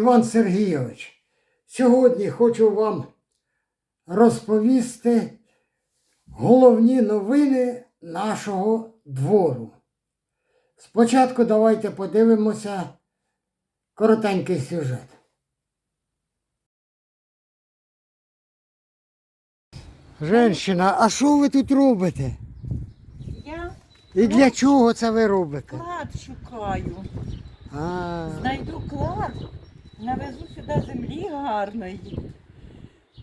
Іван Сергійович. Сьогодні хочу вам розповісти головні новини нашого двору. Спочатку давайте подивимося коротенький сюжет. Женщина, а що ви тут робите? Я І для чого це ви робите? клад шукаю. А, Знайду клад, навезу сюди землі гарної,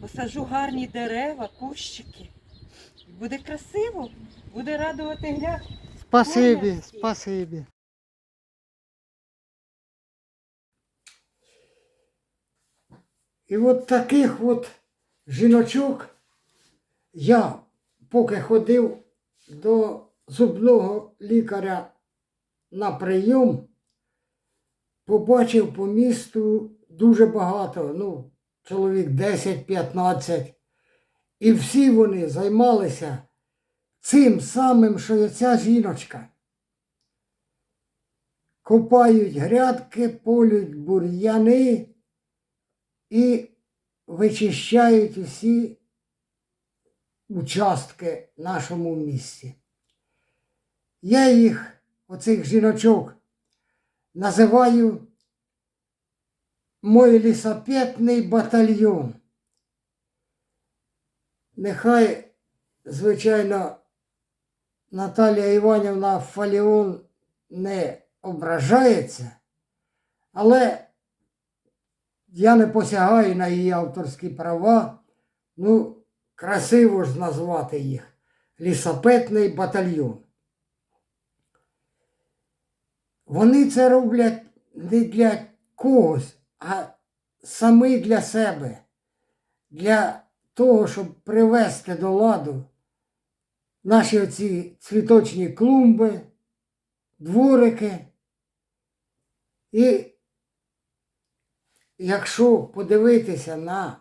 посаджу гарні дерева, кущики. Буде красиво, буде радувати гляд. спасибі, спасибі. І от таких от жіночок я поки ходив до зубного лікаря на прийом, побачив по місту дуже багато, ну, чоловік 10-15. І всі вони займалися цим самим, що і ця жіночка. Копають грядки, полють бур'яни і вичищають усі участки в нашому місті. Я їх, оцих жіночок, називаю мой лісопетний батальйон. Нехай, звичайно, Наталія Іванівна Фаліон не ображається, але я не посягаю на її авторські права. Ну, красиво ж назвати їх лісопетний батальйон. Вони це роблять не для когось, а самі для себе, для того, щоб привести до ладу наші оці цвіточні клумби, дворики. І якщо подивитися на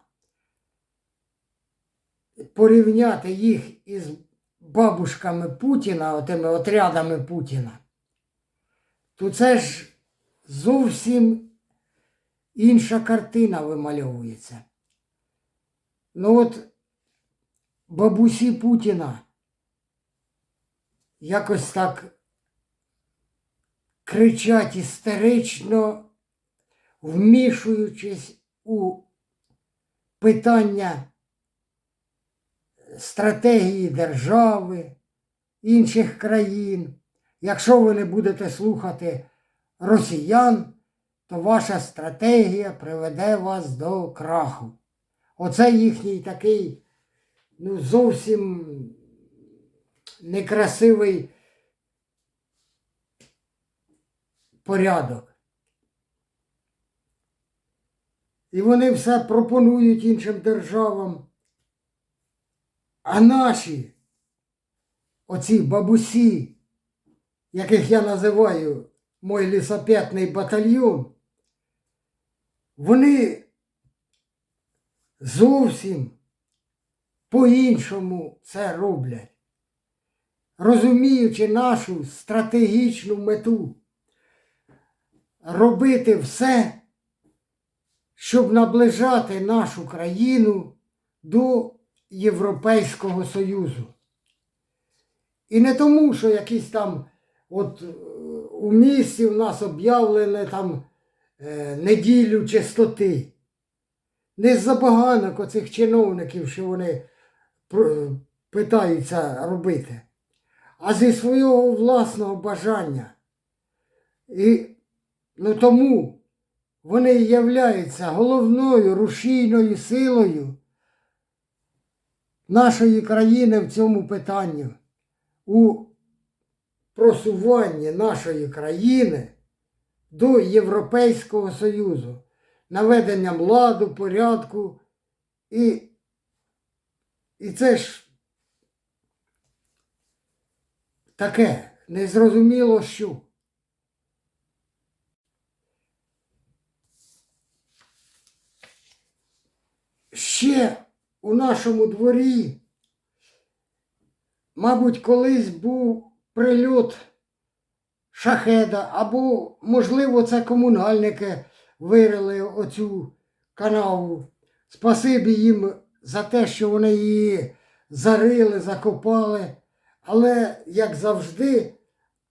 порівняти їх із бабушками Путіна, отими отрядами Путіна, то це ж зовсім інша картина вимальовується. Ну от бабусі Путіна якось так кричать істерично, вмішуючись у питання стратегії держави, інших країн. Якщо ви не будете слухати росіян, то ваша стратегія приведе вас до краху. Оце їхній такий, ну, зовсім некрасивий порядок. І вони все пропонують іншим державам. А наші, оці бабусі, яких я називаю мой лісопетний батальйон, вони зовсім по-іншому це роблять, розуміючи нашу стратегічну мету робити все, щоб наближати нашу країну до Європейського Союзу. І не тому, що якісь там от е, у місті в нас об'явлені там е, неділю чистоти. Не з забаганок оцих чиновників, що вони питаються робити, а зі свого власного бажання. І ну, тому вони являються головною рушійною силою нашої країни в цьому питанні, у просуванні нашої країни до Європейського Союзу, наведенням ладу, порядку. І, і це ж таке незрозуміло що. Ще у нашому дворі, мабуть, колись був прильот шахеда, або, можливо, це комунальники вирили оцю канаву. Спасибі їм за те, що вони її зарили, закопали. Але, як завжди,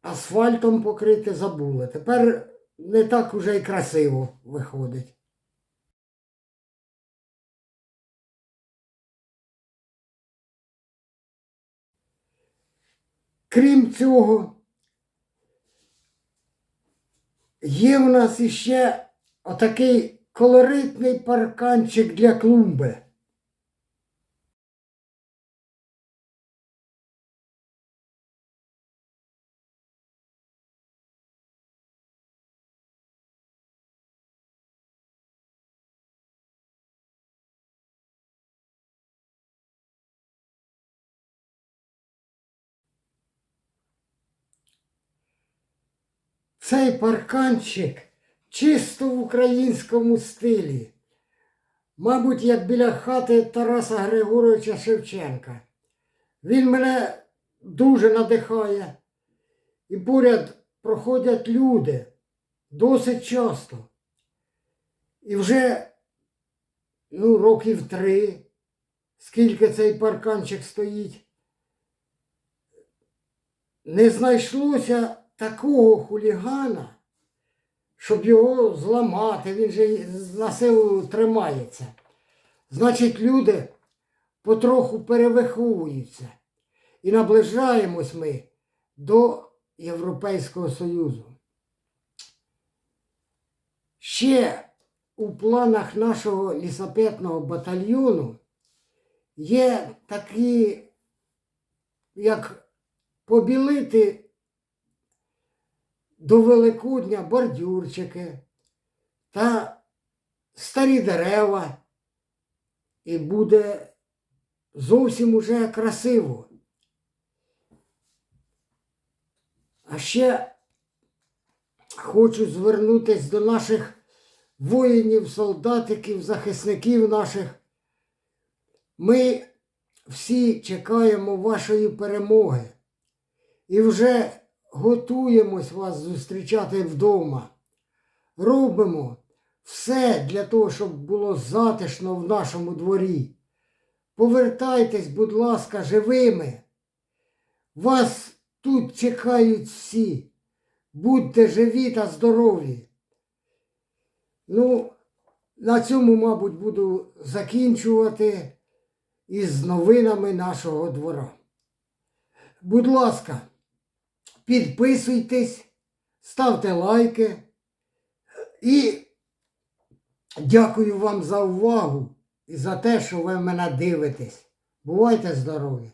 асфальтом покрити забули. Тепер не так уже й красиво виходить. Крім цього, є в нас іще отакий колоритний парканчик для клумби. Цей парканчик чисто в українському стилі. Мабуть, як біля хати Тараса Григоровича Шевченка. Він мене дуже надихає. І поряд проходять люди досить часто. І вже ну, років три, скільки цей парканчик стоїть, не знайшлося такого хулігана, щоб його зламати, він же на силу тримається. Значить, люди потроху перевиховуються. І наближаємось ми до Європейського Союзу. Ще у планах нашого лісопетного батальйону є такі, як побілити до Великодня бордюрчики та старі дерева, і буде зовсім уже красиво. А ще хочу звернутися до наших воїнів, солдатиків, захисників наших. Ми всі чекаємо вашої перемоги і вже готуємось вас зустрічати вдома. Робимо все для того, щоб було затишно в нашому дворі. Повертайтесь, будь ласка, живими. Вас тут чекають всі. Будьте живі та здорові. Ну, на цьому, мабуть, буду закінчувати із новинами нашого двора. Будь ласка, підписуйтесь, ставте лайки і дякую вам за увагу і за те, що ви мене дивитесь. Бувайте здорові!